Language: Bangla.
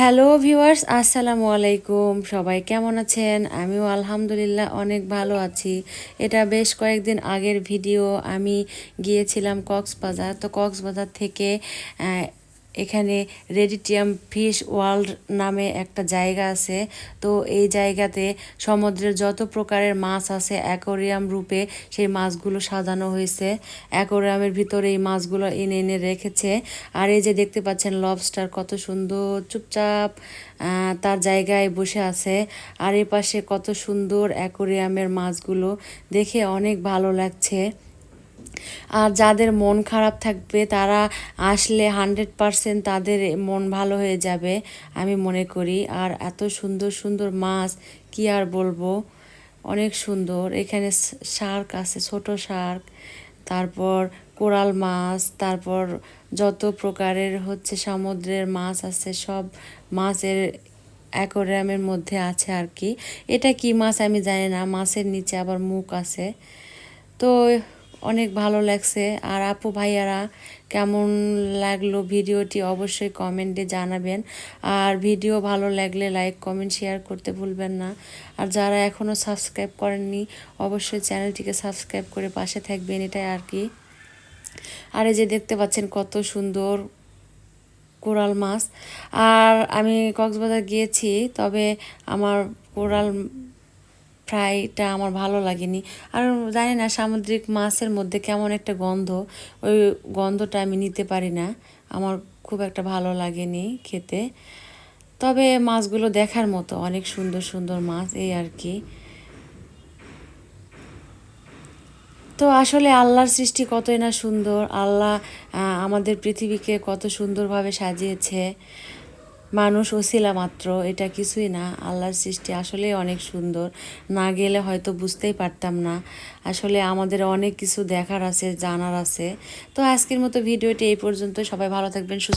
হ্যালো ভিউয়ার্স, আসসালামু আলাইকুম। সবাই কেমন আছেন? আমিও আলহামদুলিল্লাহ অনেক ভালো আছি। এটা বেশ কয়েকদিন আগের ভিডিও। আমি গিয়েছিলাম কক্সবাজার। তো কক্সবাজার থেকে এখানে রেডিটিয়াম ফিশ ওয়ার্ল্ড নামে একটা জায়গা আছে। তো এই জায়গাতে সমুদ্রের যত প্রকারের মাছ আছে অ্যাকোরিয়াম রূপে সেই মাছগুলো সাজানো হয়েছে। অ্যাকোরিয়ামের ভিতরে এই মাছগুলো এনে এনে রেখেছে। আর এই যে দেখতে পাচ্ছেন লবস্টার কত সুন্দর, চুপচাপ তার জায়গায় বসে আছে। আর এ পাশে কত সুন্দর অ্যাকোরিয়ামের মাছগুলো। দেখে অনেক ভালো লাগছে। আর যাদের মন খারাপ থাকবে, তারা আসলে হান্ড্রেড পারসেন্ট তাদের মন ভালো হয়ে যাবে, আমি মনে করি। আর এত সুন্দর সুন্দর মাছ, কি আর বলব? অনেক সুন্দর। এখানে শার্ক আছে, ছোট শার্ক, তারপর কোরাল মাছ, তারপর যত প্রকারের হচ্ছে সমুদ্রের মাছ আছে, সব মাছের অ্যাকোরিয়ামের মধ্যে আছে আর কি। এটা কি মাছ আমি জানি না, মাছের নিচে আবার মুখ আছে। তো অনেক ভালো লাগছে। আর আপু ভাইয়ারা, কেমন লাগল ভিডিওটি অবশ্যই কমেন্টে জানাবেন। আর ভিডিও ভালো লাগলে লাইক, কমেন্ট, শেয়ার করতে ভুলবেন না। আর যারা এখনও সাবস্ক্রাইব করেননি, অবশ্যই চ্যানেলটিকে সাবস্ক্রাইব করে পাশে থাকবেন, এটাই আর কি। আর এই যে দেখতে পাচ্ছেন কত সুন্দর কোরাল মাছ। আর আমি কক্সবাজার গিয়েছি, তবে আমার কোরাল ফ্রাইটা আমার ভালো লাগেনি। আর জানি না, সামুদ্রিক মাছের মধ্যে কেমন একটা গন্ধ, ওই গন্ধটা আমি নিতে পারি না। আমার খুব একটা ভালো লাগেনি খেতে। তবে মাছগুলো দেখার মতো, অনেক সুন্দর সুন্দর মাছ এই আর কি। তো আসলে আল্লাহর সৃষ্টি কতই না সুন্দর, আল্লাহ আমাদের পৃথিবীকে কত সুন্দরভাবে সাজিয়েছে। মানুষ ওসিলা মাত্র, এটা কিছুই না, আল্লাহর সৃষ্টি আসলেই অনেক সুন্দর। না গেলে হয়তো বুঝতেই পারতাম না। আসলে আমাদের অনেক কিছু দেখার আছে, জানার আছে। তো আজকের মতো ভিডিওটি এই পর্যন্ত। সবাই ভালো থাকবেন, সুস্থ